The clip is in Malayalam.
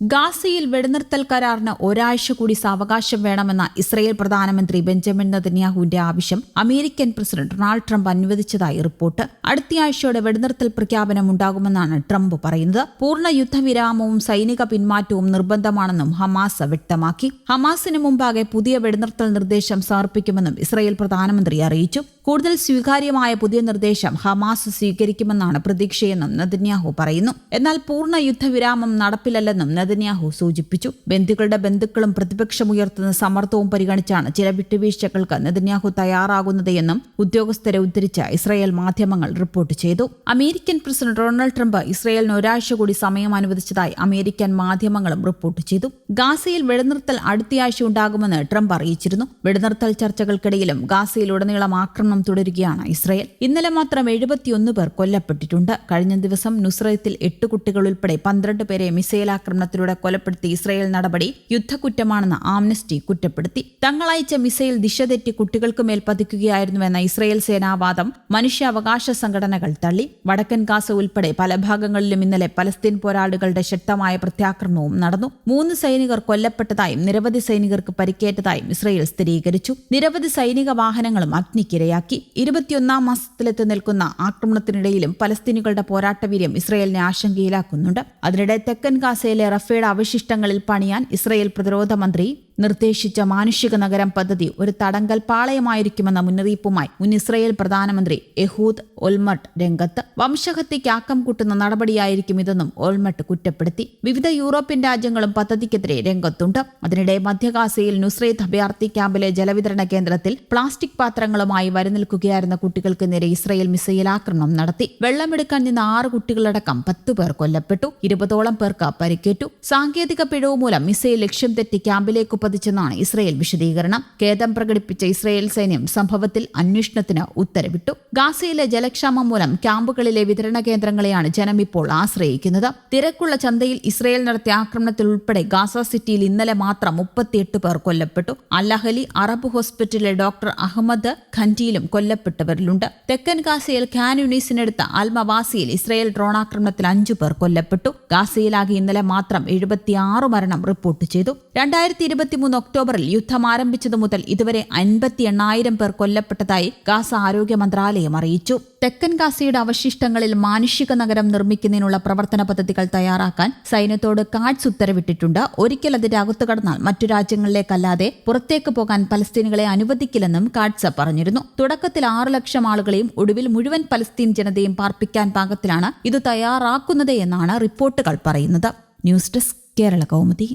ഗാസയിൽ വെടിനിർത്തൽ കരാറിന് ഒരാഴ്ച കൂടി സാവകാശം വേണമെന്ന ഇസ്രയേൽ പ്രധാനമന്ത്രി ബെഞ്ചമിൻ നദന്യാഹുവിന്റെ ആവശ്യം അമേരിക്കൻ പ്രസിഡന്റ് ഡൊണാൾഡ് ട്രംപ് അനുവദിച്ചതായി റിപ്പോർട്ട്. അടുത്തയാഴ്ചയോടെ വെടിനിർത്തൽ പ്രഖ്യാപനം ഉണ്ടാകുമെന്നാണ് ട്രംപ് പറയുന്നത്. പൂർണ യുദ്ധവിരാമവും സൈനിക പിന്മാറ്റവും നിർബന്ധമാണെന്നും ഹമാസ് വ്യക്തമാക്കി. ഹമാസിന് മുമ്പാകെ പുതിയ വെടിനിർത്തൽ നിർദ്ദേശം സമർപ്പിക്കുമെന്നും ഇസ്രയേൽ പ്രധാനമന്ത്രി അറിയിച്ചു. കൂടുതൽ സ്വീകാര്യമായ പുതിയ നിർദ്ദേശം ഹമാസ് സ്വീകരിക്കുമെന്നാണ് പ്രതീക്ഷയെന്നും നദന്യാഹു പറയുന്നു. എന്നാൽ പൂർണ യുദ്ധവിരാമം നടപ്പിലല്ലെന്നും നദന്യാഹു സൂചിപ്പിച്ചു. ബന്ധുക്കളുടെ ബന്ധുക്കളും പ്രതിപക്ഷമുയർത്തുന്ന സമ്മർദ്ദവും പരിഗണിച്ചാണ് ചില വിട്ടുവീഴ്ചകൾക്ക് നെതന്യാഹു തയ്യാറാകുന്നത് എന്നും ഉദ്യോഗസ്ഥരെ ഉദ്ധരിച്ച ഇസ്രായേൽ മാധ്യമങ്ങൾ റിപ്പോർട്ട് ചെയ്തു. അമേരിക്കൻ പ്രസിഡന്റ് ഡൊണാൾഡ് ട്രംപ് ഇസ്രായേലിന് ഒരാഴ്ച കൂടി സമയം അനുവദിച്ചതായി അമേരിക്കൻ മാധ്യമങ്ങളും റിപ്പോർട്ട് ചെയ്തു. ഗാസയിൽ വെടിനിർത്തൽ അടുത്തയാഴ്ച ഉണ്ടാകുമെന്ന് ട്രംപ് അറിയിച്ചിരുന്നു. വെടിനിർത്തൽ ചർച്ചകൾക്കിടയിലും ഗാസയിലുടനീളം ആക്രമണം തുടരുകയാണ് ഇസ്രയേൽ. ഇന്നലെ മാത്രം എഴുപത്തിയൊന്ന് പേർ കൊല്ലപ്പെട്ടിട്ടുണ്ട്. കഴിഞ്ഞ ദിവസം നുസ്രയത്തിൽ എട്ട് കുട്ടികൾ ഉൾപ്പെടെ പന്ത്രണ്ട് പേരെ മിസൈൽ ആക്രമണത്തിലൂടെ കൊലപ്പെടുത്തി ഇസ്രയേൽ നടപടി യുദ്ധക്കുറ്റമാണെന്ന് ആംനസ്റ്റി കുറ്റപ്പെടുത്തി. തങ്ങളയച്ച മിസൈൽ ദിശ തെറ്റി കുട്ടികൾക്ക് മേൽ പതിക്കുകയായിരുന്നുവെന്ന ഇസ്രയേൽ സേനാവാദം മനുഷ്യാവകാശ സംഘടനകൾ തള്ളി. വടക്കൻ ഗാസ ഉൾപ്പെടെ പല ഭാഗങ്ങളിലും ഇന്നലെ പലസ്തീൻ പോരാളികളുടെ ശക്തമായ പ്രത്യാക്രമണവും നടന്നു. മൂന്ന് സൈനികർ കൊല്ലപ്പെട്ടതായും നിരവധി സൈനികർക്ക് പരിക്കേറ്റതായും ഇസ്രയേൽ സ്ഥിരീകരിച്ചു. നിരവധി സൈനിക വാഹനങ്ങളും അഗ്നിക്കിരയാക്കി. ഇരുപത്തിയൊന്നാം മാസത്തിലെത്തി നിൽക്കുന്ന ആക്രമണത്തിനിടയിലും പലസ്തീനികളുടെ പോരാട്ടവീര്യം ഇസ്രയേലിനെ ആശങ്കയിലാക്കുന്നുണ്ട്. അതിനിടെ തെക്കൻ ഗാസയിലെ റഫേഡ് അവശിഷ്ടങ്ങളിൽ പണിയാൻ ഇസ്രയേൽ പ്രതിരോധ മന്ത്രി നിർദ്ദേശിച്ച മാനുഷിക നഗരം പദ്ധതി ഒരു തടങ്കൽ പാളയമായിരിക്കുമെന്ന മുന്നറിയിപ്പുമായി മുൻ ഇസ്രയേൽ പ്രധാനമന്ത്രി എഹൂദ് ഒൽമട്ട് രംഗത്ത് വംശഹത്യയ്ക്ക് ആക്കം കൂട്ടുന്ന നടപടിയായിരിക്കും ഇതെന്നും ഓൾമട്ട് കുറ്റപ്പെടുത്തി. വിവിധ യൂറോപ്യൻ രാജ്യങ്ങളും പദ്ധതിക്കെതിരെ രംഗത്തുണ്ട്. അതിനിടെ മധ്യഗാസയിൽ നുസ്രൈത്ത് അഭയാർത്ഥി ക്യാമ്പിലെ ജലവിതരണ കേന്ദ്രത്തിൽ പ്ലാസ്റ്റിക് പാത്രങ്ങളുമായി വരനിൽക്കുകയായിരുന്ന കുട്ടികൾക്ക് നേരെ ഇസ്രയേൽ മിസൈൽ ആക്രമണം നടത്തി. വെള്ളമെടുക്കാൻ നിന്ന ആറ് കുട്ടികളടക്കം പത്തു പേർ കൊല്ലപ്പെട്ടു. ഇരുപതോളം പേർക്ക് പരിക്കേറ്റു. സാങ്കേതിക പിഴവ് മൂലം മിസൈൽ ലക്ഷ്യം തെറ്റി ക്യാമ്പിലേക്ക് പതിച്ചെന്നാണ് ഇസ്രയേൽ വിശദീകരണം. ഖേദം പ്രകടിപ്പിച്ച ഇസ്രയേൽ സൈന്യം സംഭവത്തിൽ അന്വേഷണത്തിന് ഉത്തരവിട്ടു. ഗാസയിലെ ജലക്ഷാമം മൂലം ക്യാമ്പുകളിലെ വിതരണ കേന്ദ്രങ്ങളെയാണ് ജനം ഇപ്പോൾ ആശ്രയിക്കുന്നത്. തിരക്കുള്ള ചന്തയിൽ ഇസ്രയേൽ നടത്തിയ ആക്രമണത്തിൽ ഉൾപ്പെടെ ഗാസ സിറ്റിയിൽ ഇന്നലെ മാത്രം മുപ്പത്തിയെട്ട് പേർ കൊല്ലപ്പെട്ടു. അല്ലഹലി അറബ് ഹോസ്പിറ്റലിലെ ഡോക്ടർ അഹമ്മദ് ഖൻഡിയിലും കൊല്ലപ്പെട്ടവരിലുണ്ട്. തെക്കൻ ഗാസയിൽ ഖാൻ യുനീസിനടുത്ത അൽമവാസിയിൽ ഇസ്രയേൽ ഡ്രോണാക്രമണത്തിൽ അഞ്ചു പേർ കൊല്ലപ്പെട്ടു. ഗാസയിലാകെ ഇന്നലെ മാത്രം എഴുപത്തിയാറ് മരണം റിപ്പോർട്ട് ചെയ്തു. രണ്ടായിരത്തി ഇരുപത്തിമൂന്ന് ഒക്ടോബറിൽ യുദ്ധം ആരംഭിച്ചതു മുതൽ ഇതുവരെ അൻപത്തി എണ്ണായിരം പേർ കൊല്ലപ്പെട്ടതായി ഗാസ ആരോഗ്യ മന്ത്രാലയം അറിയിച്ചു. തെക്കൻ ഗാസയുടെ അവശിഷ്ടങ്ങളിൽ മാനുഷിക നഗരം നിർമ്മിക്കുന്നതിനുള്ള പ്രവർത്തന പദ്ധതികൾ തയ്യാറാക്കാൻ സൈന്യത്തോട് കാഡ്സ് ഉത്തരവിട്ടിട്ടുണ്ട്. ഒരിക്കൽ അതിന്റെ അകത്തു കടന്നാൽ മറ്റു രാജ്യങ്ങളിലേക്കല്ലാതെ പുറത്തേക്ക് പോകാൻ പലസ്തീനുകളെ അനുവദിക്കില്ലെന്നും കാഡ്സ പറഞ്ഞിരുന്നു. തുടക്കത്തിൽ ആറ് ലക്ഷം ആളുകളെയും ഒടുവിൽ മുഴുവൻ പലസ്തീൻ ജനതയും പാർപ്പിക്കാൻ പാകത്തിലാണ് ഇത് തയ്യാറാക്കുന്നത് എന്നാണ് റിപ്പോർട്ടുകൾ പറയുന്നത്. News desk Kerala Kaumudi.